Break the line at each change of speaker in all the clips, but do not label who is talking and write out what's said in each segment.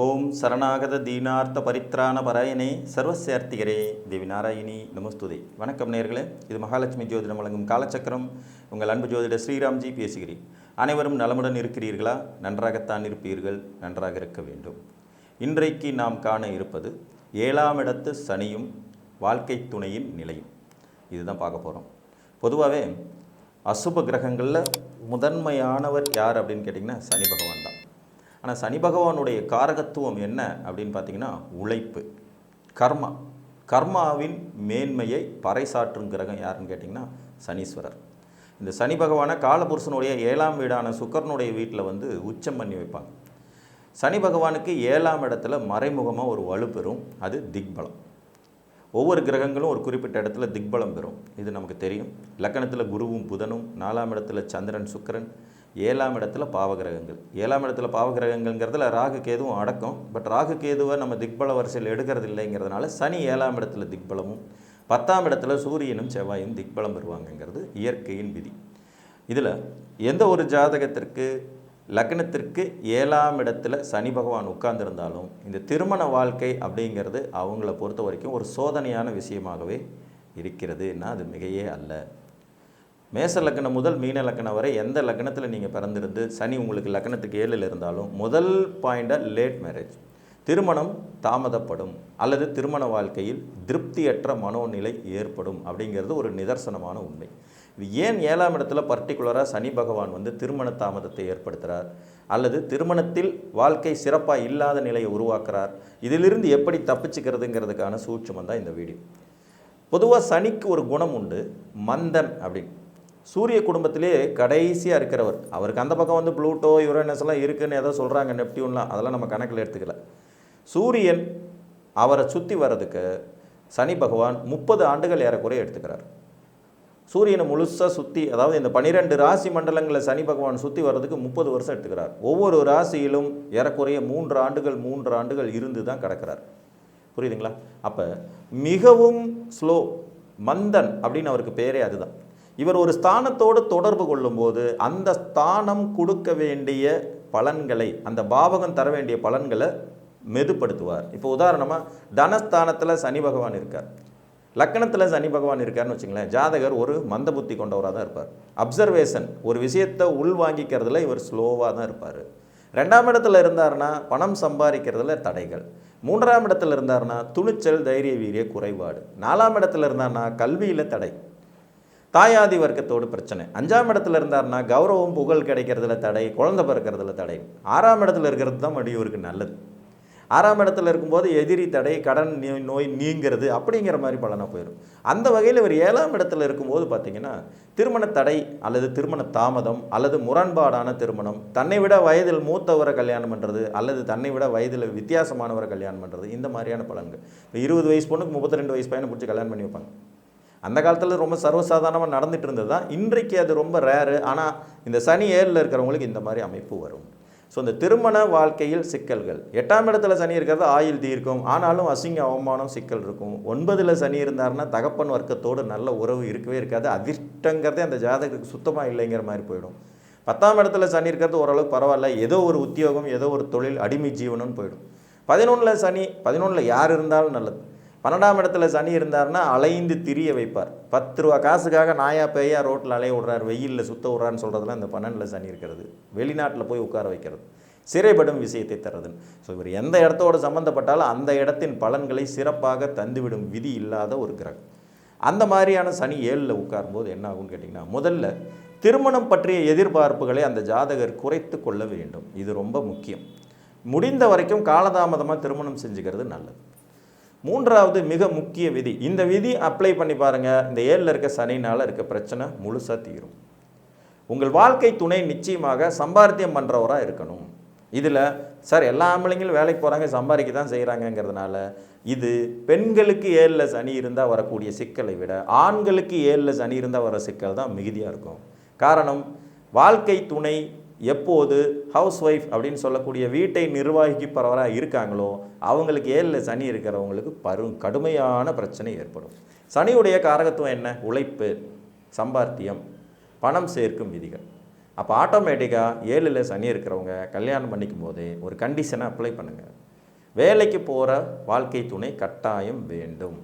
ஓம் சரணாகத தீனார்த்த பரித்ராண பராயணே சர்வசியார்த்திகரே தேவி நாராயணி நமஸ்துதே. வணக்கம் நேர்களே. இது மகாலட்சுமி ஜோதிடம் வழங்கும் காலச்சக்கரம். உங்கள் அன்பு ஜோதிடர் ஸ்ரீராம்ஜி பேசுகிறேன். அனைவரும் நலமுடன் இருக்கிறீர்களா? நன்றாகத்தான் இருப்பீர்கள். நன்றாக இருக்க வேண்டும். இன்றைக்கு நாம் காண இருப்பது ஏழாம் இடத்து சனியும் வாழ்க்கை துணையின் நிலையும். இதுதான் பார்க்க போகிறோம் பொதுவாகவே அசுப கிரகங்களில் முதன்மையானவர் யார் அப்படின்னு கேட்டிங்கன்னா சனி பகவான் தான். ஆனால் சனி பகவானுடைய காரகத்துவம் என்ன அப்படின்னு பார்த்தீங்கன்னா உழைப்பு. கர்மா. கர்மாவின் மேன்மையை பறைசாற்றும் கிரகம் யாருன்னு கேட்டிங்கன்னா சனீஸ்வரர். இந்த சனி பகவானை காலபுருஷனுடைய ஏழாம் வீடான சுக்கரனுடைய வீட்டில் வந்து உச்சம் பண்ணி வைப்பாங்க. சனி பகவானுக்கு ஏழாம் இடத்துல மறைமுகமாக ஒரு வலு பெறும். அது திக்பலம். ஒவ்வொரு கிரகங்களும் ஒரு குறிப்பிட்ட இடத்துல திக்பலம் பெறும். இது நமக்கு தெரியும். லக்கணத்தில் குருவும் புதனும் நாலாம் இடத்துல சந்திரன் சுக்கிரன் ஏழாம் இடத்துல பாவகிரகங்கள். ஏழாம் இடத்துல பாவகிரகங்கள்ங்கிறதுல ராகு கேதுவும் அடக்கம். பட் ராகு கேதுவை நம்ம திக்பல வரிசையில் எடுக்கிறது இல்லைங்கிறதுனால சனி ஏழாம் இடத்துல திக்பலமும் பத்தாம் இடத்துல சூரியனும் செவ்வாயும் திக்பலம் பெறுவாங்கங்கிறது இயற்கையின் விதி. இதில் எந்த ஒரு ஜாதகத்திற்கு லக்னத்திற்கு ஏழாம் இடத்துல சனி பகவான் உட்கார்ந்திருந்தாலும் இந்த திருமண வாழ்க்கை அப்படிங்கிறது அவங்கள பொறுத்த வரைக்கும் ஒரு சோதனையான விஷயமாகவே இருக்கிறதுன்னா அது மிகையே அல்ல. மேச லக்னம் முதல் மீன லக்னம் வரை எந்த லக்னத்தில் நீங்கள் பிறந்திருந்து சனி உங்களுக்கு லக்னத்துக்கு ஏழில் இருந்தாலும் முதல் பாயிண்டாக லேட் மேரேஜ் திருமணம் தாமதப்படும் அல்லது திருமண வாழ்க்கையில் திருப்தியற்ற மனோநிலை ஏற்படும் அப்படிங்கிறது ஒரு நிதர்சனமான உண்மை. இது ஏன் ஏழாம் இடத்துல பர்டிகுலராக சனி பகவான் வந்து திருமண தாமதத்தை ஏற்படுத்துகிறார் அல்லது திருமணத்தில் வாழ்க்கை சிறப்பாக இல்லாத நிலையை உருவாக்குறார்? இதிலிருந்து எப்படி தப்பிச்சுக்கிறதுங்கிறதுக்கான சூட்சமம் தான் இந்த வீடியோ. பொதுவாக சனிக்கு ஒரு குணம் உண்டு மந்தன் அப்படின்னு. சூரிய குடும்பத்திலே கடைசியாக இருக்கிறவர். அவருக்கு அந்த பக்கம் வந்து ப்ளூட்டோ யுரேனஸ் எல்லாம் இருக்குதுன்னு ஏதோ சொல்கிறாங்க நெப்டியூன்லாம். அதெல்லாம் நம்ம கணக்கில் எடுத்துக்கல. சூரியன் அவரை சுற்றி வர்றதுக்கு சனி பகவான் முப்பது ஆண்டுகள் ஏறக்குறைய எடுத்துக்கிறார். சூரியனை முழுசாக சுற்றி அதாவது இந்த பனிரெண்டு ராசி மண்டலங்களில் சனி பகவான் சுற்றி வர்றதுக்கு முப்பது வருஷம் எடுத்துக்கிறார். ஒவ்வொரு ராசியிலும் ஏறக்குறைய மூன்று ஆண்டுகள் மூன்று ஆண்டுகள் இருந்து தான் கிடக்கிறார். புரியுதுங்களா? அப்போ மிகவும் ஸ்லோ மந்தன் அப்படின்னு அவருக்கு பேரே அதுதான். இவர் ஒரு ஸ்தானத்தோடு தொடர்பு கொள்ளும்போது அந்த ஸ்தானம் கொடுக்க வேண்டிய பலன்களை அந்த பாவகம் தர வேண்டிய பலன்களை மெதுப்படுத்துவார். இப்போ உதாரணமாக தனஸ்தானத்தில் சனி பகவான் இருக்கார். லக்கணத்தில் சனி பகவான் இருக்காருன்னு வச்சுங்களேன் ஜாதகர் ஒரு மந்த புத்தி கொண்டவராக தான் இருப்பார். அப்சர்வேஷன் ஒரு விஷயத்தை உள்வாங்கிக்கிறதுல இவர் ஸ்லோவாக தான் இருப்பார். ரெண்டாம் இடத்துல இருந்தாருன்னா பணம் சம்பாதிக்கிறதுல தடைகள். மூன்றாம் இடத்துல இருந்தாருன்னா துணிச்சல் தைரிய வீரிய குறைபாடு. நாலாம் இடத்துல இருந்தாருன்னா கல்வியில் தடை. தாயாதி வர்க்கத்தோடு பிரச்சனை. அஞ்சாம் இடத்துல இருந்தாருன்னா கௌரவம் புகழ் கிடைக்கிறதுல தடை குழந்தை பிறக்கிறதுல தடை. ஆறாம் இடத்துல இருக்கிறது தான் மடியூருக்கு நல்லது. ஆறாம் இடத்துல இருக்கும்போது எதிரி தடை கடன் நோய் நோய் நீங்கிறது அப்படிங்கிற மாதிரி பலனாக போயிடும் அந்த வகையில் இவர் ஏழாம் இடத்துல இருக்கும்போது பார்த்தீங்கன்னா திருமண தடை அல்லது திருமண தாமதம் அல்லது முரண்பாடான திருமணம் தன்னை விட வயதில் மூத்தவரை கல்யாணம் பண்ணுறது அல்லது தன்னை விட வயதில் வித்தியாசமானவரை கல்யாணம் பண்ணுறது இந்த மாதிரியான பலன்கள். இப்போ இருபது வயசு பொண்ணுக்கு முப்பத்தி ரெண்டு வயசு பையனை பிடிச்சி கல்யாணம் பண்ணி வைப்பாங்க. அந்த காலத்தில் ரொம்ப சர்வசாதாரணமாக நடந்துட்டு இருந்தது தான் இன்றைக்கு அது ரொம்ப ரேரு ஆனால் இந்த சனி ஏழில் இருக்கிறவங்களுக்கு இந்த மாதிரி அமைப்பு வரும். ஸோ இந்த திருமண வாழ்க்கையில் சிக்கல்கள். எட்டாம் இடத்துல சனி இருக்கிறது ஆயில் தீர்க்கும். ஆனாலும் அசிங்க அவமானம் சிக்கல் இருக்கும். ஒன்பதில் சனி இருந்தாருன்னா தகப்பன் வர்க்கத்தோடு நல்ல உறவு இருக்கவே இருக்காது. அதிர்ஷ்டங்கிறதே அந்த ஜாதகத்துக்கு சுத்தமாக இல்லைங்கிற மாதிரி போயிடும். பத்தாம் இடத்துல சனி இருக்கிறது ஓரளவுக்கு பரவாயில்ல. ஏதோ ஒரு உத்தியோகம் ஏதோ ஒரு தொழில் அடிமை ஜீவனம்னு போயிடும். பதினொன்றில் சனி பதினொன்றில் யார் இருந்தாலும் நல்லது. பன்னெண்டாம் இடத்துல சனி இருந்தாருன்னா அலைந்து திரிய வைப்பார். பத்து ரூபா காசுக்காக நாயா பேயா ரோட்டில் அலைய விட்றாரு வெயிலில் சுத்த விட்றான்னு சொல்கிறதுலாம் இந்த பன்னெண்டில் சனி இருக்கிறது. வெளிநாட்டில் போய் உட்கார வைக்கிறது. சிறைப்படும் விஷயத்தை தர்றதுன்னு ஸோ இவர் எந்த இடத்தோடு சம்மந்தப்பட்டாலும் அந்த இடத்தின் பலன்களை சிறப்பாக தந்துவிடும் விதி இல்லாத ஒரு கிரகம். அந்த மாதிரியான சனி ஏழில் உட்காரும்போது என்ன ஆகும்னு கேட்டிங்கன்னா முதல்ல திருமணம் பற்றிய எதிர்பார்ப்புகளை அந்த ஜாதகர் குறைத்து கொள்ள வேண்டும். இது ரொம்ப முக்கியம். முடிந்த வரைக்கும் காலதாமதமாக திருமணம் செஞ்சுக்கிறது நல்லது. மூன்றாவது மிக முக்கிய விதி. இந்த விதி அப்ளை பண்ணி பாருங்கள் இந்த ஏழில் இருக்க சனினால் இருக்க பிரச்சனை முழுசாக தீரும். உங்கள் வாழ்க்கை துணை நிச்சயமாக சம்பாத்தியம் பண்ணுறவராக இருக்கணும். இதில் சார் எல்லா ஆம்பளைங்களும் வேலைக்கு போகிறாங்க சம்பாதிக்க தான் செய்கிறாங்கங்கிறதுனால இது பெண்களுக்கு ஏழில் சனி இருந்தால் வரக்கூடிய சிக்கலை விட ஆண்களுக்கு ஏழில் சனி இருந்தால் வர சிக்கல் தான் மிகுதியாக இருக்கும். காரணம் வாழ்க்கை துணை எப்போது ஹவுஸ் ஒய்ஃப் அப்படின்னு சொல்லக்கூடிய வீட்டை நிர்வாகிப்பவராக இருக்காங்களோ அவங்களுக்கு ஏழில் சனி இருக்கிறவங்களுக்கு பரும் கடுமையான பிரச்சனை ஏற்படும். சனியுடைய காரகத்துவம் என்ன? உழைப்பு சம்பாத்தியம் பணம் சேர்க்கும் விதிகள். அப்போ ஆட்டோமேட்டிக்காக ஏழில் சனி இருக்கிறவங்க கல்யாணம் பண்ணிக்கும் போது ஒரு கண்டிஷனை அப்ளை பண்ணுங்கள் வேலைக்கு போகிற வாழ்க்கை துணை கட்டாயம் வேண்டும்.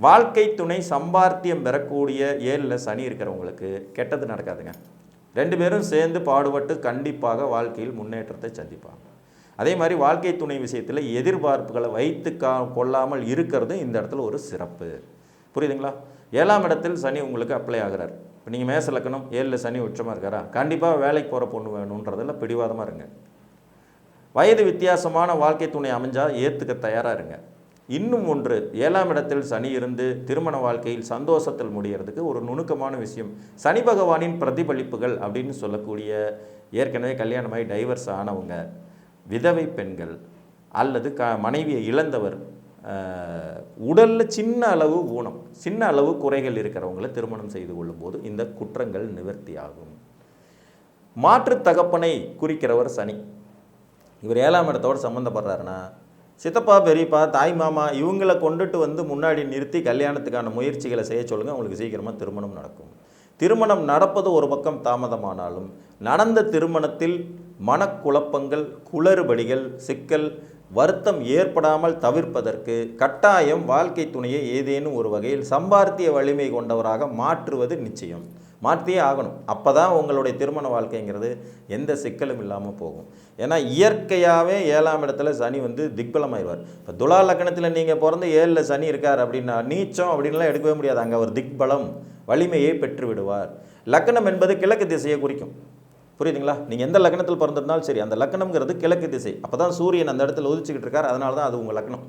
வாழ்க்கை துணை சம்பாத்தியம் பெறக்கூடிய ஏழில் சனி இருக்கிறவங்களுக்கு கெட்டது நடக்காதுங்க. ரெண்டு பேரும் சேர்ந்து பாடுபட்டு கண்டிப்பாக வாழ்க்கையில் முன்னேற்றத்தை சந்திப்பாங்க. அதே மாதிரி வாழ்க்கை துணை விஷயத்தில் எதிர்பார்ப்புகளை வைத்து கா கொள்ளாமல் இருக்கிறது இந்த இடத்துல ஒரு சிறப்பு. புரியுதுங்களா? ஏழாம் இடத்தில் சனி உங்களுக்கு அப்ளை ஆகிறார். இப்போ நீங்கள் மேச லக்கணம் ஏழில் சனி உச்சமாக இருக்காரா? கண்டிப்பாக வேலைக்கு போகிற பொண்ணு வேணுன்றதில் பிடிவாதமாக இருங்க. வயது வித்தியாசமான வாழ்க்கை துணை அமைஞ்சால் ஏற்றுக்க தயாராக இருங்க. இன்னும் ஒன்று ஏழாம் இடத்தில் சனி இருந்து திருமண வாழ்க்கையில் சந்தோஷத்தில் முடியறதுக்கு ஒரு நுணுக்கமான விஷயம். சனி பகவானின் பிரதிபலிப்புகள் அப்படின்னு சொல்லக்கூடிய ஏற்கனவே கல்யாணமாகி டைவர்ஸ் ஆனவங்க விதவை பெண்கள் அல்லது க மனைவியை இழந்தவர் உடலில் சின்ன அளவு ஊனம் சின்ன அளவு குறைகள் இருக்கிறவங்களை திருமணம் செய்து கொள்ளும்போது இந்த குற்றங்கள் நிவர்த்தி ஆகும். மாற்று தகப்பனை குறிக்கிறவர் சனி. இவர் ஏழாம் இடத்தோடு சம்மந்தப்படுறாருன்னா சித்தப்பா பெரியப்பா தாய் மாமா இவங்களை கொண்டுட்டு வந்து முன்னாடி நிறுத்தி கல்யாணத்துக்கான முயற்சிகளை செய்ய சொல்லுங்கள் உங்களுக்கு சீக்கிரமாக திருமணம் நடக்கும். திருமணம் நடப்பது ஒரு பக்கம் தாமதமானாலும் நடந்த திருமணத்தில் மனக்குழப்பங்கள் குளறுபடிகள் சிக்கல் வருத்தம் ஏற்படாமல் தவிர்ப்பதற்கு கட்டாயம் வாழ்க்கை துணையை ஏதேனும் ஒரு வகையில் சம்பார்த்திய வலிமை கொண்டவராக மாற்றுவது நிச்சயம். மாற்றியே ஆகணும். அப்போ தான் உங்களுடைய திருமண வாழ்க்கைங்கிறது எந்த சிக்கலும் இல்லாமல் போகும். ஏன்னா இயற்கையாகவே ஏழாம் இடத்துல சனி வந்து திக்பலமாயிடுவார் இப்போ துலா லக்கணத்தில் நீங்கள் பிறந்து ஏழில் சனி இருக்கார் அப்படின்னா நீச்சம் அப்படின்லாம் எடுக்கவே முடியாது. அங்கே அவர் திக்பலம் வலிமையை பெற்று விடுவார் லக்கணம் என்பது கிழக்கு திசையை குறிக்கும். புரியுதுங்களா? நீங்கள் எந்த லக்னத்தில் பிறந்திருந்தாலும் சரி அந்த லக்னம்ங்கிறது கிழக்கு திசை. அப்போ தான் சூரியன் அந்த இடத்துல உதிச்சுக்கிட்டு இருக்கார் அதனால தான் அது உங்கள் லக்கணம்.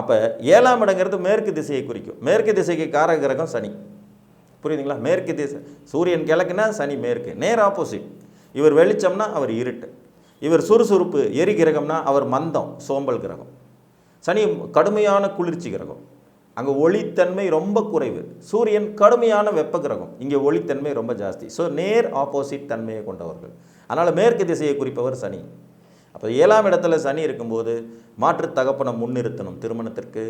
அப்போ ஏழாம் இடங்கிறது மேற்கு திசையை குறிக்கும். மேற்கு திசைக்கு காரக கிரகம் சனி. புரியுதுங்களா? மேற்கு திசை சூரியன் கிழக்குனா சனி மேற்கு நேர் ஆப்போசிட். இவர் வெளிச்சம்னா அவர் இருட்டு. இவர் சுறுசுறுப்பு எரி கிரகம்னா அவர் மந்தம் சோம்பல் கிரகம். சனி கடுமையான குளிர்ச்சி கிரகம். அங்கே ஒளித்தன்மை ரொம்ப குறைவு. சூரியன் கடுமையான வெப்ப கிரகம் இங்கே ஒளித்தன்மை ரொம்ப ஜாஸ்தி. ஸோ நேர் ஆப்போசிட் தன்மையை கொண்டவர்கள். அதனால் மேற்கு திசையை குறிப்பவர் சனி. அப்போ ஏழாம் இடத்துல சனி இருக்கும்போது மாற்று தகப்பனை முன்னிறுத்தணும் திருமணத்திற்கு.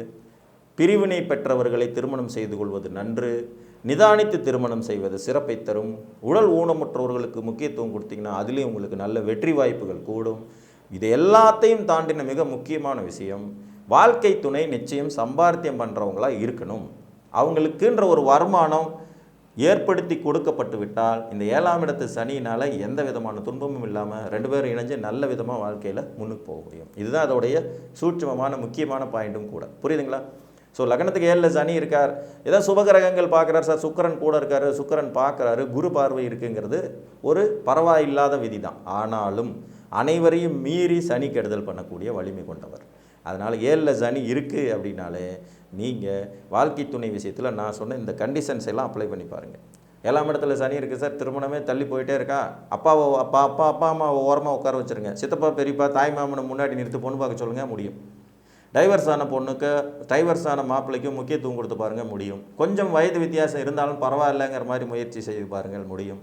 பிரிவினை பெற்றவர்களை திருமணம் செய்து கொள்வது நன்று. நிதானித்து திருமணம் செய்வது சிறப்பை தரும். உடல் ஊனமுற்றவர்களுக்கு முக்கியத்துவம் கொடுத்தீங்கன்னா அதுலேயும் உங்களுக்கு நல்ல வெற்றி வாய்ப்புகள் கூடும். இது எல்லாத்தையும் தாண்டின மிக முக்கியமான விஷயம் வாழ்க்கை துணை நிச்சயம் சம்பாத்தியம் பண்ணுறவங்களா இருக்கணும். அவங்களுக்குன்ற ஒரு வருமானம் ஏற்படுத்தி கொடுக்கப்பட்டு விட்டால் இந்த ஏழாம் இடத்து சனியினால் எந்த விதமான துன்பமும் இல்லாமல் ரெண்டு பேரும் இணைஞ்சு நல்ல விதமாக வாழ்க்கையில் முன்னுக்கு போக முடியும். இதுதான் அதோடைய சூட்சமமான முக்கியமான பாயிண்ட்டும் கூட. புரியுதுங்களா? ஸோ லக்னத்துக்கு ஏழில் சனி இருக்கார். ஏதோ சுபகிரகங்கள் பார்க்குறாரு சார். சுக்கரன் கூட இருக்காரு. சுக்கரன் பார்க்குறாரு. குரு பார்வை இருக்குங்கிறது ஒரு பரவாயில்லாத விதி தான் ஆனாலும் அனைவரையும் மீறி சனி கெடுதல் பண்ணக்கூடிய வலிமை கொண்டவர். அதனால் ஏழில் சனி இருக்குது அப்படின்னாலே நீங்கள் வாழ்க்கை துணை விஷயத்தில் நான் சொன்ன இந்த கண்டிஷன்ஸ் எல்லாம் அப்ளை பண்ணி பாருங்கள் ஏழாம் இடத்துல சனி இருக்குது சார் திருமணமே தள்ளி போயிட்டே இருக்கா? அப்பாவை அப்பா அப்பா அப்பா அம்மாவை ஓரமாக உட்கார வச்சுருங்க. சித்தப்பா பெரியப்பா தாய் மாமனை முன்னாடி நிறுத்தி பொண்ணு பார்க்க சொல்லுங்கள் முடியும். டைவர்ஸ் ஆன பொண்ணுக்கு டைவர்ஸ் ஆன மாப்பிள்ளைக்கும் முக்கியத்துவம் கொடுத்து பாருங்கள் முடியும். கொஞ்சம் வயது வித்தியாசம் இருந்தாலும் பரவாயில்லைங்கிற மாதிரி முயற்சி செய்து பாருங்கள் முடியும்.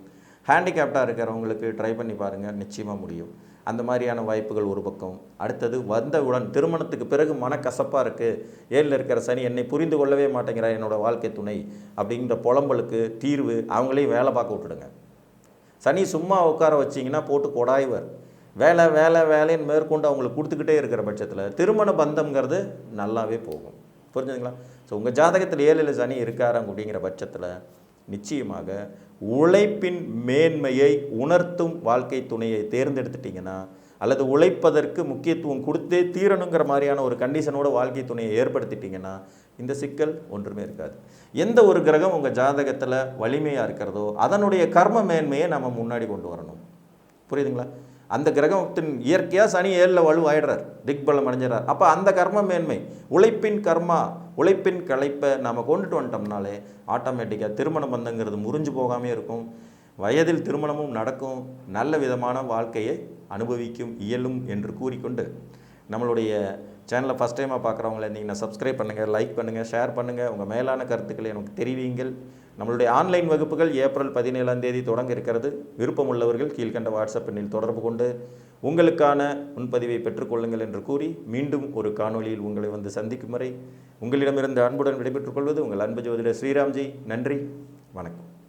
ஹேண்டிகேப்டாக இருக்கிறவங்களுக்கு ட்ரை பண்ணி பாருங்கள் நிச்சயமாக முடியும். அந்த மாதிரியான வாய்ப்புகள் ஒரு பக்கம். அடுத்தது வந்தவுடன் திருமணத்துக்கு பிறகு மனக்கசப்பாக இருக்குது ஏழில் இருக்கிற சனி என்னை புரிந்து கொள்ளவே மாட்டேங்கிறா என்னோட வாழ்க்கை துணை அப்படிங்கிற புலம்பலுக்கு தீர்வு அவங்களையும் வேலை பார்க்க விட்டுடுங்க. சனி சும்மா உட்கார வச்சிங்கன்னா போட்டு கொடாய்வர். வேலை வேலை வேலைன்னு மேற்கொண்டு அவங்களுக்கு கொடுத்துக்கிட்டே இருக்கிற பட்சத்தில் திருமண பந்தம்ங்கிறது நல்லாவே போகும். புரிஞ்சுதுங்களா? ஸோ உங்கள் ஜாதகத்தில் ஏழில் சனி இருக்காரு அப்படிங்கிற பட்சத்தில் நிச்சயமாக உழைப்பின் மேன்மையை உணர்த்தும் வாழ்க்கை துணையை தேர்ந்தெடுத்துட்டிங்கன்னா அல்லது உழைப்பதற்கு முக்கியத்துவம் கொடுத்தே தீரணுங்கிற மாதிரியான ஒரு கண்டிஷனோட வாழ்க்கை துணையை ஏற்படுத்திட்டிங்கன்னா இந்த சிக்கல் ஒன்றுமே இருக்காது. எந்த ஒரு கிரகம் உங்கள் ஜாதகத்தில் வலிமையாக இருக்கிறதோ அதனுடைய கர்ம மேன்மையை நம்ம முன்னாடி கொண்டு வரணும். புரியுதுங்களா? அந்த கிரகத்தின் இயற்கையாக சனி ஏழில் வலுவாயிடுறார் திக்பலம் அடைஞ்சிடறார். அப்போ அந்த கர்ம மேன்மை உழைப்பின் கர்மா உழைப்பின் களைப்பை நம்ம கொண்டுட்டு வந்துட்டோம்னாலே ஆட்டோமேட்டிக்காக திருமண பந்தங்கிறது முறிஞ்சு போகாமே இருக்கும். வயதில் திருமணமும் நடக்கும். நல்ல விதமான வாழ்க்கையை அனுபவிக்கும் இயலும் என்று கூறிக்கொண்டு நம்மளுடைய சேனலை ஃபஸ்ட் டைமாக பார்க்குறவங்கள நீங்கள் சப்ஸ்கிரைப் பண்ணுங்கள் லைக் பண்ணுங்கள் ஷேர் பண்ணுங்கள் உங்கள் மேலான கருத்துக்களை எனக்கு தெரிவிங்கள் நம்மளுடைய ஆன்லைன் வகுப்புகள் ஏப்ரல் பதினேழாம் தேதி தொடங்க இருக்கிறது. விருப்பமுள்ளவர்கள் கீழ்கண்ட வாட்ஸ்அப் எண்ணில் தொடர்பு கொண்டு உங்களுக்கான முன்பதிவை பெற்றுக்கொள்ளுங்கள் என்று கூறி மீண்டும் ஒரு காணொளியில் உங்களை வந்து சந்திக்கும் வரை உங்களிடமிருந்து அன்புடன் விடைபெற்றுக் கொள்வது உங்கள் அன்பு ஜோதிடர் ஸ்ரீராம்ஜி. நன்றி. வணக்கம்.